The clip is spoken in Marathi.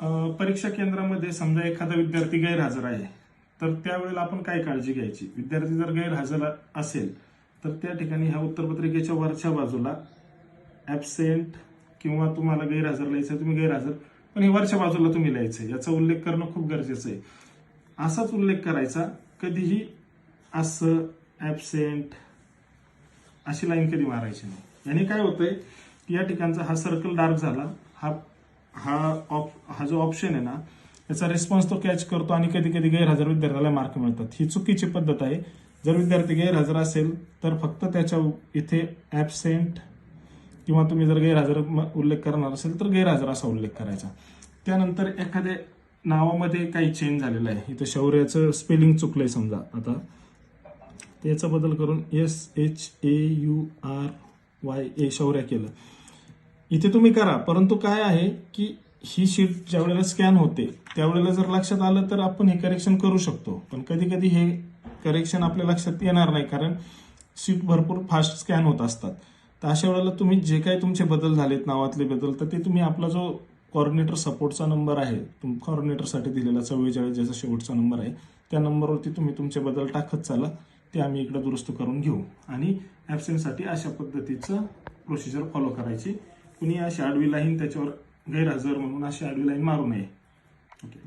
परीक्षा केंद्रामध्ये समजा एखादा विद्यार्थी गैरहजर आहे तर त्यावेळेला आपण काय काळजी घ्यायची? विद्यार्थी जर गैरहजर असेल तर त्या ठिकाणी ह्या उत्तरपत्रिकेच्या वरच्या बाजूला ॲबसेंट किंवा तुम्हाला गैरहजर लिहायचं आहे, तुम्ही गैरहजर पण हे वरच्या बाजूला तुम्ही लिहायचं आहे. याचा उल्लेख करणं खूप गरजेचं आहे. असाच उल्लेख करायचा कधीही असं ॲबसेंट अशी लाईन कधी मारायची नाही. याने काय होतंय या ठिकाणचा हा सर्कल डार्क झाला. हा हा हा जो ऑप्शन आहे ना त्याचा रिस्पॉन्स तो कॅच करतो आणि कधी कधी गैरहजर विद्यार्थ्याला मार्क मिळतात. ही चुकीची पद्धत आहे. जर विद्यार्थी गैरहजर असेल तर फक्त त्याच्या इथे ॲबसेंट किंवा तुम्ही जर गैरहजर म- उल्लेख करणार असेल तर गैरहजर असा उल्लेख करायचा. त्यानंतर एखाद्या नावामध्ये काही चेंज झालेलं आहे. इथं शौर्याचं स्पेलिंग चुकलंय समजा आता. त्याचा बदल करून S H A U R Y A Shaurya केलं. इथे तुम्ही करा. परंतु काय आहे की ही शीट ज्या वेळेला स्कॅन होते त्यावेळेला जर लक्षात आलं तर आपण हे करेक्शन करू शकतो. पण कधी कधी हे करेक्शन आपल्या लक्षात येणार नाही कारण शीट भरपूर फास्ट स्कॅन होत असतात. तर अशा वेळेला तुम्ही जे काही तुमचे बदल झालेत नावातले बदल तर ते तुम्ही आपला जो कॉर्डिनेटर सपोर्टचा नंबर आहे तुम कॉर्डिनेटरसाठी दिलेला चव्वेचाळीस ज्याचा शेवटचा नंबर आहे त्या नंबरवरती तुम्ही तुमचे बदल टाकत चाला. ते आम्ही इकडे दुरुस्त करून घेऊ. आणि ॲबसेंटसाठी अशा पद्धतीचं प्रोसिजर फॉलो करायची. कुणी अशी आडवी लाईन त्याच्यावर गैरहजर म्हणून अशी आडवी लाईन मारू नये ओके